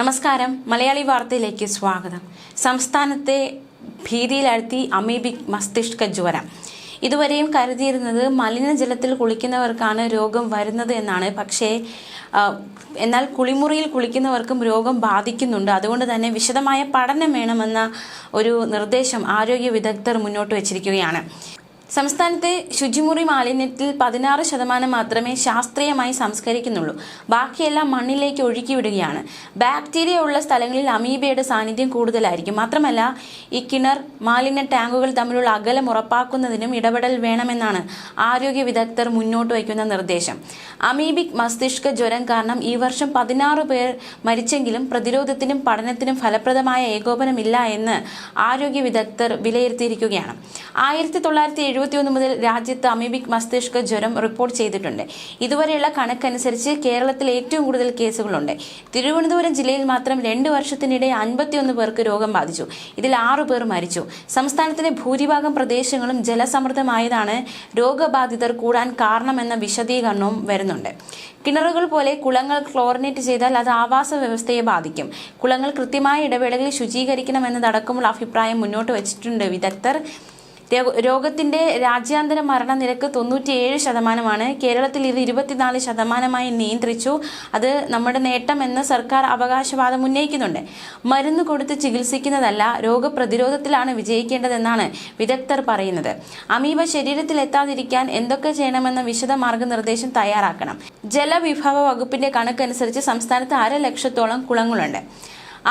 നമസ്കാരം. മലയാളി വാർത്തയിലേക്ക് സ്വാഗതം. സംസ്ഥാനത്തെ ഭീതിയിലാഴ്ത്തി അമീബിക് മസ്തിഷ്ക ജ്വരം. ഇതുവരെയും കരുതിയിരുന്നത് മലിനജലത്തിൽ കുളിക്കുന്നവർക്കാണ് രോഗം വരുന്നത് എന്നാണ്. പക്ഷേ എന്നാൽ കുളിമുറിയിൽ കുളിക്കുന്നവർക്കും രോഗം ബാധിക്കുന്നുണ്ട്. അതുകൊണ്ട് തന്നെ വിശദമായ പഠനം വേണമെന്ന ഒരു നിർദ്ദേശം ആരോഗ്യ വിദഗ്ധർ മുന്നോട്ട് വച്ചിരിക്കുകയാണ്. സംസ്ഥാനത്തെ ശുചിമുറി മാലിന്യത്തിൽ പതിനാറ് ശതമാനം മാത്രമേ ശാസ്ത്രീയമായി സംസ്കരിക്കുന്നുള്ളൂ. ബാക്കിയെല്ലാം മണ്ണിലേക്ക് ഒഴുക്കി വിടുകയാണ് ബാക്ടീരിയ ഉള്ള സ്ഥലങ്ങളിൽ അമീബയുടെ സാന്നിധ്യം കൂടുതലായിരിക്കും. മാത്രമല്ല ഈ കിണർ മാലിന്യ ടാങ്കുകൾ തമ്മിലുള്ള അകലം ഉറപ്പാക്കുന്നതിനും ഇടപെടൽ വേണമെന്നാണ് ആരോഗ്യ വിദഗ്ധർ മുന്നോട്ട് വയ്ക്കുന്ന നിർദ്ദേശം. അമീബിക് മസ്തിഷ്ക ജ്വരം കാരണം ഈ വർഷം പതിനാറ് പേർ മരിച്ചെങ്കിലും പ്രതിരോധത്തിനും പഠനത്തിനും ഫലപ്രദമായ ഏകോപനമില്ല എന്ന് ആരോഗ്യ വിദഗ്ധർ വിലയിരുത്തിയിരിക്കുകയാണ്. ആയിരത്തി തൊള്ളായിരത്തി എഴുപത്തി ഒന്ന് മുതൽ രാജ്യത്ത് അമീബിക് മസ്തിഷ്ക ജ്വരം റിപ്പോർട്ട് ചെയ്തിട്ടുണ്ട്. ഇതുവരെയുള്ള കണക്കനുസരിച്ച് കേരളത്തിൽ ഏറ്റവും കൂടുതൽ കേസുകളുണ്ട്. തിരുവനന്തപുരം ജില്ലയിൽ മാത്രം രണ്ട് വർഷത്തിനിടെ അൻപത്തിയൊന്ന് പേർക്ക് രോഗം ബാധിച്ചു. ഇതിൽ ആറു പേർ മരിച്ചു. സംസ്ഥാനത്തിന്റെ ഭൂരിഭാഗം പ്രദേശങ്ങളും ജലസമൃദ്ധമായതാണ്. രോഗബാധിതർ കൂടാൻ കാരണമെന്ന വിശദീകരണവും വരുന്നുണ്ട്. കിണറുകൾ പോലെ കുളങ്ങൾ ക്ലോറിനേറ്റ് ചെയ്താൽ അത് ആവാസ വ്യവസ്ഥയെ ബാധിക്കും. കുളങ്ങൾ കൃത്യമായ ഇടവേളകളിൽ ശുചീകരിക്കണമെന്നതടക്കമുള്ള അഭിപ്രായം മുന്നോട്ട് വെച്ചിട്ടുണ്ട് വിദഗ്ധർ. രോഗത്തിന്റെ രാജ്യാന്തര മരണനിരക്ക് തൊണ്ണൂറ്റിയേഴ് ശതമാനമാണ്. കേരളത്തിൽ ഇത് ഇരുപത്തിനാല് ശതമാനമായി നിയന്ത്രിച്ചു. അത് നമ്മുടെ നേട്ടമെന്ന് സർക്കാർ അവകാശവാദം ഉന്നയിക്കുന്നുണ്ട്. മരുന്ന് കൊടുത്ത് ചികിത്സിക്കുന്നതല്ല രോഗപ്രതിരോധത്തിലാണ് വിജയിക്കേണ്ടതെന്നാണ് വിദഗ്ധർ പറയുന്നത്. അമീബ ശരീരത്തിൽ എത്താതിരിക്കാൻ എന്തൊക്കെ ചെയ്യണമെന്ന വിശദ മാർഗനിർദ്ദേശം തയ്യാറാക്കണം. ജലവിഭവ വകുപ്പിന്റെ കണക്കനുസരിച്ച് സംസ്ഥാനത്ത് അര ലക്ഷത്തോളം കുളങ്ങളുണ്ട്.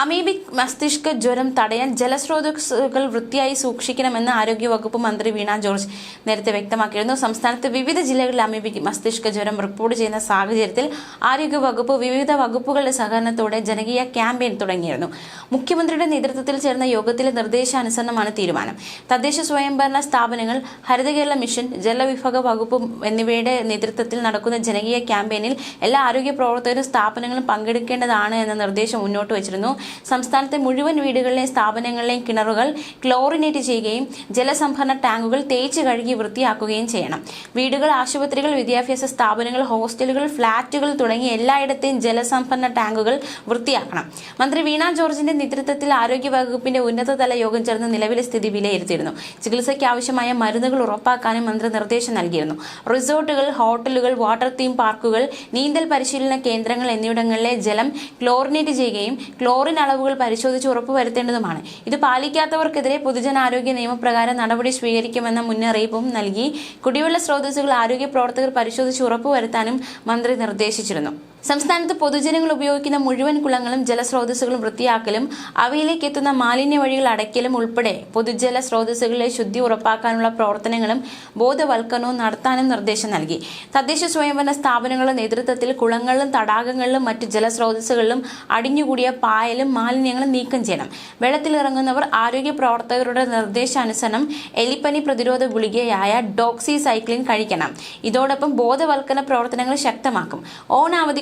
അമീബിക് മസ്തിഷ്ക ജ്വരം തടയാൻ ജലസ്രോതസ്സുകൾ വൃത്തിയായി സൂക്ഷിക്കണമെന്ന് ആരോഗ്യവകുപ്പ് മന്ത്രി വീണ ജോർജ് നേരത്തെ വ്യക്തമാക്കിയിരുന്നു. സംസ്ഥാനത്ത് വിവിധ ജില്ലകളിൽ അമീബിക് മസ്തിഷ്ക ജ്വരം റിപ്പോർട്ട് ചെയ്യുന്ന സാഹചര്യത്തിൽ ആരോഗ്യവകുപ്പ് വിവിധ വകുപ്പുകളുടെ സഹകരണത്തോടെ ജനകീയ ക്യാമ്പയിൻ തുടങ്ങിയിരുന്നു. മുഖ്യമന്ത്രിയുടെ നേതൃത്വത്തിൽ ചേർന്ന യോഗത്തിലെ നിർദ്ദേശാനുസരണമാണ് തീരുമാനം. തദ്ദേശ സ്വയംഭരണ സ്ഥാപനങ്ങൾ ഹരിത കേരള മിഷൻ ജലവിഭവ വകുപ്പ് എന്നിവയുടെ നേതൃത്വത്തിൽ നടക്കുന്ന ജനകീയ ക്യാമ്പയിനിൽ എല്ലാ ആരോഗ്യ പ്രവർത്തകരും സ്ഥാപനങ്ങളും പങ്കെടുക്കേണ്ടതാണ് എന്ന നിർദ്ദേശം മുന്നോട്ട് വച്ചിരുന്നു. സംസ്ഥാനത്തെ മുഴുവൻ വീടുകളിലെയും സ്ഥാപനങ്ങളിലെയും കിണറുകൾ ക്ലോറിനേറ്റ് ചെയ്യുകയും ജലസംഭരണ ടാങ്കുകൾ തേച്ച് കഴുകി വൃത്തിയാക്കുകയും ചെയ്യണം. വീടുകൾ ആശുപത്രികൾ വിദ്യാഭ്യാസ സ്ഥാപനങ്ങൾ ഹോസ്റ്റലുകൾ ഫ്ളാറ്റുകൾ തുടങ്ങി എല്ലായിടത്തെയും ജലസംഭരണ ടാങ്കുകൾ വൃത്തിയാക്കണം. മന്ത്രി വീണ ജോർജിന്റെ നേതൃത്വത്തിൽ ആരോഗ്യ വകുപ്പിന്റെ ഉന്നതതല യോഗം ചേർന്ന് നിലവിലെ സ്ഥിതി വിലയിരുത്തിയിരുന്നു. ചികിത്സയ്ക്ക് ആവശ്യമായ മരുന്നുകൾ ഉറപ്പാക്കാനും മന്ത്രി നിർദ്ദേശം നൽകിയിരുന്നു. റിസോർട്ടുകൾ ഹോട്ടലുകൾ വാട്ടർ തീം പാർക്കുകൾ നീന്തൽ പരിശീലന കേന്ദ്രങ്ങൾ എന്നിവിടങ്ങളിലെ ജലം ക്ലോറിനേറ്റ് ചെയ്യുകയും ക്ലോറിൻ അളവുകൾ പരിശോധിച്ച് ഉറപ്പുവരുത്തേണ്ടതുമാണ് ഇത് പാലിക്കാത്തവർക്കെതിരെ പൊതുജനാരോഗ്യ നിയമപ്രകാരം നടപടി സ്വീകരിക്കുമെന്ന മുന്നറിയിപ്പും നൽകി കുടിവെള്ള സ്രോതസ്സുകൾ ആരോഗ്യ പ്രവർത്തകർ പരിശോധിച്ച് ഉറപ്പുവരുത്താനും മന്ത്രി നിർദ്ദേശിച്ചിരുന്നു. സംസ്ഥാനത്ത് പൊതുജനങ്ങൾ ഉപയോഗിക്കുന്ന മുഴുവൻ കുളങ്ങളും ജലസ്രോതസ്സുകളും വൃത്തിയാക്കലും അവയിലേക്ക് എത്തുന്ന മാലിന്യ വഴികൾ അടയ്ക്കലും ഉൾപ്പെടെ പൊതുജല സ്രോതസ്സുകളിലെ ശുദ്ധി ഉറപ്പാക്കാനുള്ള പ്രവർത്തനങ്ങളും ബോധവൽക്കരണവും നടത്താനും നിർദ്ദേശം നൽകി. തദ്ദേശ സ്വയംഭരണ സ്ഥാപനങ്ങളുടെ നേതൃത്വത്തിൽ കുളങ്ങളിലും തടാകങ്ങളിലും മറ്റു ജലസ്രോതസ്സുകളിലും അടിഞ്ഞുകൂടിയ പായലും മാലിന്യങ്ങളും നീക്കം ചെയ്യണം. വെള്ളത്തിലിറങ്ങുന്നവർ ആരോഗ്യ പ്രവർത്തകരുടെ നിർദ്ദേശാനുസരണം എലിപ്പനി പ്രതിരോധ ഗുളികയായ ഡോക്സി സൈക്ലിൻ കഴിക്കണം. ഇതോടൊപ്പം ബോധവൽക്കരണ പ്രവർത്തനങ്ങൾ ശക്തമാക്കും.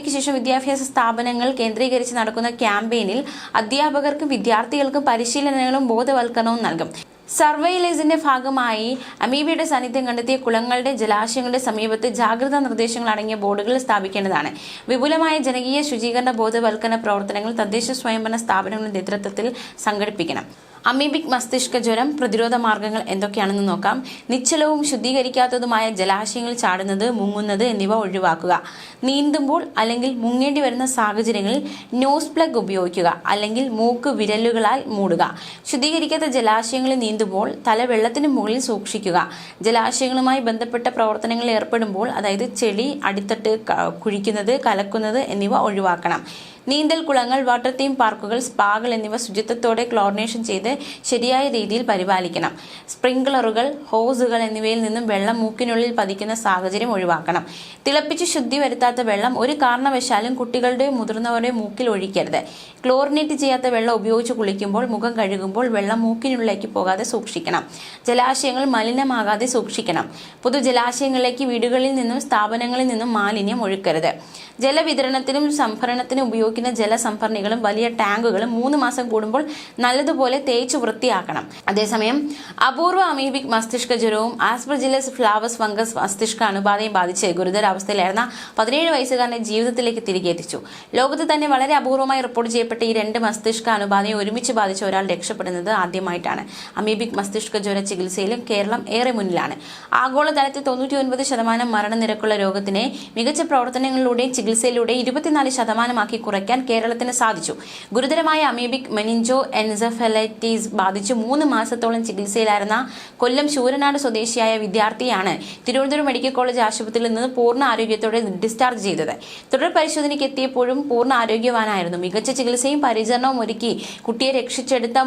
ഓണാവധിക്ക് ശേഷം വിദ്യാഭ്യാസ സ്ഥാപനങ്ങൾ കേന്ദ്രീകരിച്ച് നടക്കുന്ന ക്യാമ്പയിനിൽ അധ്യാപകർക്കും വിദ്യാർത്ഥികൾക്കും പരിശീലനങ്ങളും ബോധവൽക്കരണവും നൽകും. സർവൈലൻസിന്റെ ഭാഗമായി അമീബയുടെ സാന്നിധ്യം കണ്ടെത്തിയ കുളങ്ങളുടെ ജലാശയങ്ങളുടെ സമീപത്ത് ജാഗ്രതാ നിർദ്ദേശങ്ങൾ അടങ്ങിയ ബോർഡുകൾ സ്ഥാപിക്കേണ്ടതാണ്. വിപുലമായ ജനകീയ ശുചീകരണ ബോധവൽക്കരണ പ്രവർത്തനങ്ങൾ തദ്ദേശ സ്വയംഭരണ സ്ഥാപനങ്ങളുടെ നേതൃത്വത്തിൽ സംഘടിപ്പിക്കണം. അമീബിക് മസ്തിഷ്ക ജ്വരം പ്രതിരോധ മാർഗങ്ങൾ എന്തൊക്കെയാണെന്ന് നോക്കാം. നിശ്ചലവും ശുദ്ധീകരിക്കാത്തതുമായ ജലാശയങ്ങളിൽ ചാടുന്നത് മുങ്ങുന്നത് എന്നിവ ഒഴിവാക്കുക. നീന്തുമ്പോൾ അല്ലെങ്കിൽ മുങ്ങേണ്ടി വരുന്ന സാഹചര്യങ്ങളിൽ നോസ് പ്ലഗ് ഉപയോഗിക്കുക. അല്ലെങ്കിൽ മൂക്ക് വിരലുകളാൽ മൂടുക. ശുദ്ധീകരിക്കാത്ത ജലാശയങ്ങളിൽ നീന്തുമ്പോൾ തല വെള്ളത്തിന് മുകളിൽ സൂക്ഷിക്കുക. ജലാശയങ്ങളുമായി ബന്ധപ്പെട്ട പ്രവർത്തനങ്ങളിൽ ഏർപ്പെടുമ്പോൾ അതായത് ചെളി അടിത്തട്ട് കുഴിക്കുന്നത് കലക്കുന്നത് എന്നിവ ഒഴിവാക്കണം. നീന്തൽ കുളങ്ങൾ വാട്ടർ തീം പാർക്കുകൾ സ്പാകൾ എന്നിവ ശുചിത്വത്തോടെ ക്ലോറിനേഷൻ ചെയ്ത് ശരിയായ രീതിയിൽ പരിപാലിക്കണം. സ്പ്രിംഗ്ലറുകൾ ഹോസുകൾ എന്നിവയിൽ നിന്നും വെള്ളം മൂക്കിനുള്ളിൽ പതിക്കുന്ന സാഹചര്യം ഒഴിവാക്കണം. തിളപ്പിച്ച് ശുദ്ധി വരുത്താത്ത വെള്ളം ഒരു കാരണവശാലും കുട്ടികളുടെയോ മുതിർന്നവരുടെയോ മൂക്കിൽ ഒഴിക്കരുത്. ക്ലോറിനേറ്റ് ചെയ്യാത്ത വെള്ളം ഉപയോഗിച്ച് കുളിക്കുമ്പോൾ മുഖം കഴുകുമ്പോൾ വെള്ളം മൂക്കിനുള്ളിലേക്ക് പോകാതെ സൂക്ഷിക്കണം. ജലാശയങ്ങൾ മലിനമാകാതെ സൂക്ഷിക്കണം. പൊതുജലാശയങ്ങളിലേക്ക് വീടുകളിൽ നിന്നും സ്ഥാപനങ്ങളിൽ നിന്നും മാലിന്യം ഒഴുക്കരുത്. ജലവിതരണത്തിനും സംഭരണത്തിനും ഉപയോഗിക്കുന്ന ഉപയോഗിക്കുന്ന ജലസംഭരണികളും വലിയ ടാങ്കുകളും മൂന്ന് മാസം കൂടുമ്പോൾ നല്ലതുപോലെ തേച്ചു വൃത്തിയാക്കണം. അതേസമയം അപൂർവ അമീബിക് മസ്തിഷ്ക ജ്വരവും ആസ്പ്രജിലസ് ഫ്ലാവസ് ഫംഗസ് മസ്തിഷ്ക അണുബാധയും ബാധിച്ച് ഗുരുതരാവസ്ഥയിലായിരുന്ന പതിനേഴ് വയസ്സുകാരനെ ജീവിതത്തിലേക്ക് തിരികെ എത്തിച്ചു ലോകത്ത് തന്നെ വളരെ അപൂർവമായി റിപ്പോർട്ട് ചെയ്യപ്പെട്ട ഈ രണ്ട് മസ്തിഷ്ക അണുബാധയും ഒരുമിച്ച് ബാധിച്ച ഒരാൾ രക്ഷപ്പെടുന്നത് ആദ്യമായിട്ടാണ്. അമീബിക് മസ്തിഷ്ക ജ്വര ചികിത്സയിലും കേരളം ഏറെ മുന്നിലാണ്. ആഗോളതലത്തിൽ തൊണ്ണൂറ്റി ഒൻപത് ശതമാനം മരണനിരക്കുള്ള രോഗത്തിനെ മികച്ച പ്രവർത്തനങ്ങളിലൂടെയും ചികിത്സയിലൂടെയും ഇരുപത്തിനാല് ശതമാനമാക്കി കുറയ്ക്കാൻ കേരളത്തിന് സാധിച്ചു. ഗുരുതരമായ അമീബിക് മെനിഞ്ചോ എൻസഫലൈറ്റീസ് ബാധിച്ച് മൂന്ന് മാസത്തോളം ചികിത്സയിലായിരുന്ന കൊല്ലം ശൂരനാട് സ്വദേശിയായ വിദ്യാർത്ഥിയാണ് തിരുവനന്തപുരം മെഡിക്കൽ കോളേജ് ആശുപത്രിയിൽ നിന്ന് പൂർണ ആരോഗ്യത്തോടെ ഡിസ്ചാർജ് ചെയ്തത്. തുടർ പരിശോധനയ്ക്ക് എത്തിയപ്പോഴും പൂർണ ആരോഗ്യവാനായിരുന്നു. മികച്ച ചികിത്സയും പരിചരണവും ഒരുക്കി കുട്ടിയെ രക്ഷിച്ചെടുത്ത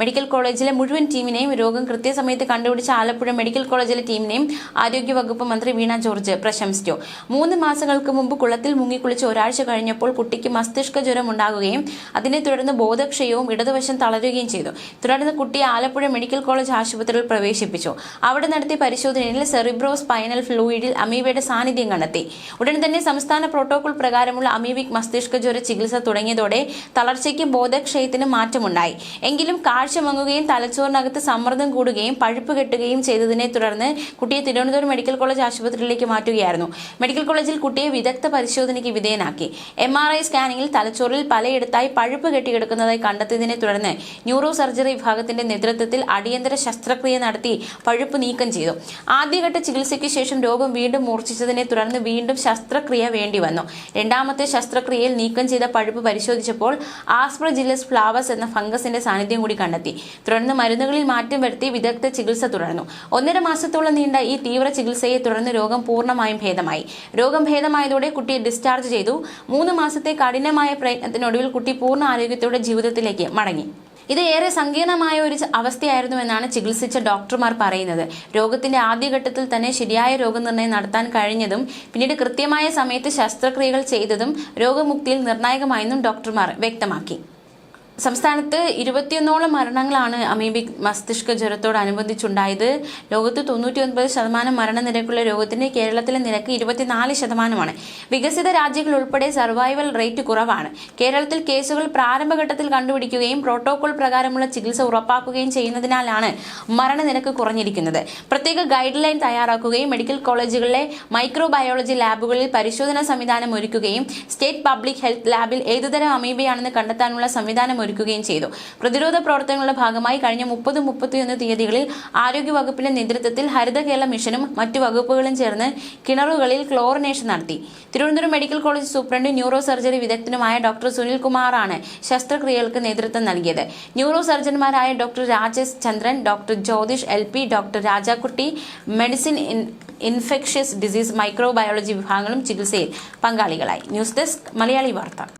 മെഡിക്കൽ കോളേജിലെ മുഴുവൻ ടീമിനെയും രോഗം കൃത്യസമയത്ത് കണ്ടുപിടിച്ച ആലപ്പുഴ മെഡിക്കൽ കോളേജിലെ ടീമിനെയും ആരോഗ്യവകുപ്പ് മന്ത്രി വീണ ജോർജ് പ്രശംസിച്ചു. മൂന്ന് മാസങ്ങൾക്ക് മുമ്പ് കുളത്തിൽ മുങ്ങിക്കുളിച്ച് ഒരാഴ്ച കഴിഞ്ഞപ്പോൾ കുട്ടിക്ക് മസ്തിഷ്ക ജ്വരം ഉണ്ടാകുകയും അതിനെ തുടർന്ന് ബോധക്ഷയവും ഇടതുവശം തളരുകയും ചെയ്തു. തുടർന്ന് കുട്ടിയെ ആലപ്പുഴ മെഡിക്കൽ കോളേജ് ആശുപത്രിയിൽ പ്രവേശിപ്പിച്ചു. അവിടെ നടത്തിയ പരിശോധനയിൽ സെറിബ്രോ സ്പൈനൽ ഫ്ലൂയിഡിൽ അമീബയുടെ സാന്നിധ്യം കണ്ടെത്തി. ഉടൻ തന്നെ സംസ്ഥാന പ്രോട്ടോകോൾ പ്രകാരമുള്ള അമീബിക് മസ്തിഷ്ക ജ്വര ചികിത്സ തുടങ്ങിയതോടെ തളർച്ചയ്ക്കും ബോധക്ഷയത്തിനും മാറ്റമുണ്ടായി. എങ്കിലും കാഴ്ച മങ്ങുകയും തലച്ചോറിനകത്ത് സമ്മർദ്ദം കൂടുകയും പഴുപ്പ് കെട്ടുകയും ചെയ്തതിനെ തുടർന്ന് കുട്ടിയെ തിരുവനന്തപുരം മെഡിക്കൽ കോളേജ് ആശുപത്രിയിലേക്ക് മാറ്റുകയായിരുന്നു. മെഡിക്കൽ കോളേജിൽ കുട്ടിയെ വിദഗ്ധ പരിശോധനയ്ക്ക് വിധേയനാക്കി. എം ആർ ഐ സ്കാനിങ്ങിൽ തലച്ചോറിൽ പലയിടത്തായി പഴുപ്പ് കെട്ടിക്കിടക്കുന്നതായി കണ്ടെത്തിയതിനെ തുടർന്ന് ന്യൂറോ സർജറി വിഭാഗത്തിന്റെ നേതൃത്വത്തിൽ അടിയന്തര ശസ്ത്രക്രിയ നടത്തി പഴുപ്പ് നീക്കം ചെയ്തു. ആദ്യഘട്ട ചികിത്സയ്ക്ക് ശേഷം രോഗം വീണ്ടും മൂർച്ഛിച്ചതിനെ തുടർന്ന് വീണ്ടും ശസ്ത്രക്രിയ വേണ്ടി വന്നു. രണ്ടാമത്തെ ശസ്ത്രക്രിയയിൽ നീക്കം ചെയ്ത പഴുപ്പ് പരിശോധിച്ചപ്പോൾ ആസ്പ്രജില്ലസ് ഫ്ലാവസ് എന്ന ഫംഗസിന്റെ സാന്നിധ്യം കൂടി കണ്ടെത്തി. തുടർന്ന് മരുന്നുകളിൽ മാറ്റം വരുത്തി വിദഗ്ധ ചികിത്സ തുടർന്നു. ഒന്നര മാസത്തോളം നീണ്ട ഈ തീവ്ര ചികിത്സയെ തുടർന്ന് രോഗം പൂർണമായും ഭേദമായി. രോഗം ഭേദമായതോടെ കുട്ടിയെ ഡിസ്ചാർജ് ചെയ്തു. മൂന്ന് മാസത്തെ കഠിനമായ പ്രയത്നത്തിനൊടുവിൽ കുട്ടി പൂർണ ആരോഗ്യത്തോടെ ജീവിതത്തിലേക്ക് മടങ്ങി. ഇത് ഏറെ സങ്കീർണമായ ഒരു അവസ്ഥയായിരുന്നുവെന്നാണ് ചികിത്സിച്ച ഡോക്ടർമാർ പറയുന്നത്. രോഗത്തിന്റെ ആദ്യഘട്ടത്തിൽ തന്നെ ശരിയായ രോഗനിർണയം നടത്താൻ കഴിഞ്ഞതും പിന്നീട് കൃത്യമായ സമയത്ത് ശസ്ത്രക്രിയകൾ ചെയ്തതും രോഗമുക്തിയിൽ നിർണായകമായെന്നും ഡോക്ടർമാർ വ്യക്തമാക്കി. സംസ്ഥാനത്ത് ഇരുപത്തിയൊന്നോളം മരണങ്ങളാണ് അമീബിക് മസ്തിഷ്ക ജ്വരത്തോടനുബന്ധിച്ചുണ്ടായത് ലോകത്ത് തൊണ്ണൂറ്റി ഒൻപത് ശതമാനം മരണനിരക്കുള്ള രോഗത്തിന് കേരളത്തിലെ നിരക്ക് ഇരുപത്തിനാല് ശതമാനമാണ്. വികസിത രാജ്യങ്ങൾ ഉൾപ്പെടെ സർവൈവൽ റേറ്റ് കുറവാണ്. കേരളത്തിൽ കേസുകൾ പ്രാരംഭഘട്ടത്തിൽ കണ്ടുപിടിക്കുകയും പ്രോട്ടോകോൾ പ്രകാരമുള്ള ചികിത്സ ഉറപ്പാക്കുകയും ചെയ്യുന്നതിനാലാണ് മരണനിരക്ക് കുറഞ്ഞിരിക്കുന്നത്. പ്രത്യേക ഗൈഡ് ലൈൻ തയ്യാറാക്കുകയും മെഡിക്കൽ കോളേജുകളിലെ മൈക്രോബയോളജി ലാബുകളിൽ പരിശോധനാ സംവിധാനം ഒരുക്കുകയും സ്റ്റേറ്റ് പബ്ലിക് ഹെൽത്ത് ലാബിൽ ഏതുതരം അമീബയാണെന്ന് കണ്ടെത്താനുള്ള സംവിധാനം ഒരുക്കുകയും ചെയ്തു. പ്രതിരോധ പ്രവർത്തനങ്ങളുടെ ഭാഗമായി കഴിഞ്ഞ മുപ്പത് മുപ്പത്തിയൊന്ന് തീയതികളിൽ ആരോഗ്യവകുപ്പിന്റെ നേതൃത്വത്തിൽ ഹരിത കേരള മിഷനും മറ്റു വകുപ്പുകളും ചേർന്ന് കിണറുകളിൽ ക്ലോറിനേഷൻ നടത്തി. Thiruvananthapuram medical college superintendent neuro surgery വിദഗ്ധനുമായ doctor Sunil കുമാറാണ് ശസ്ത്രക്രിയകൾക്ക് നേതൃത്വം നൽകിയത്. Neuro സർജന്മാരായ doctor Rajesh Chandran doctor Jyothish L P doctor Rajakutty medicine in infectious disease microbiology വിഭാഗങ്ങളും ചികിത്സയിൽ പങ്കാളികളായി. ന്യൂസ് ഡെസ്ക് മലയാളി വാർത്ത.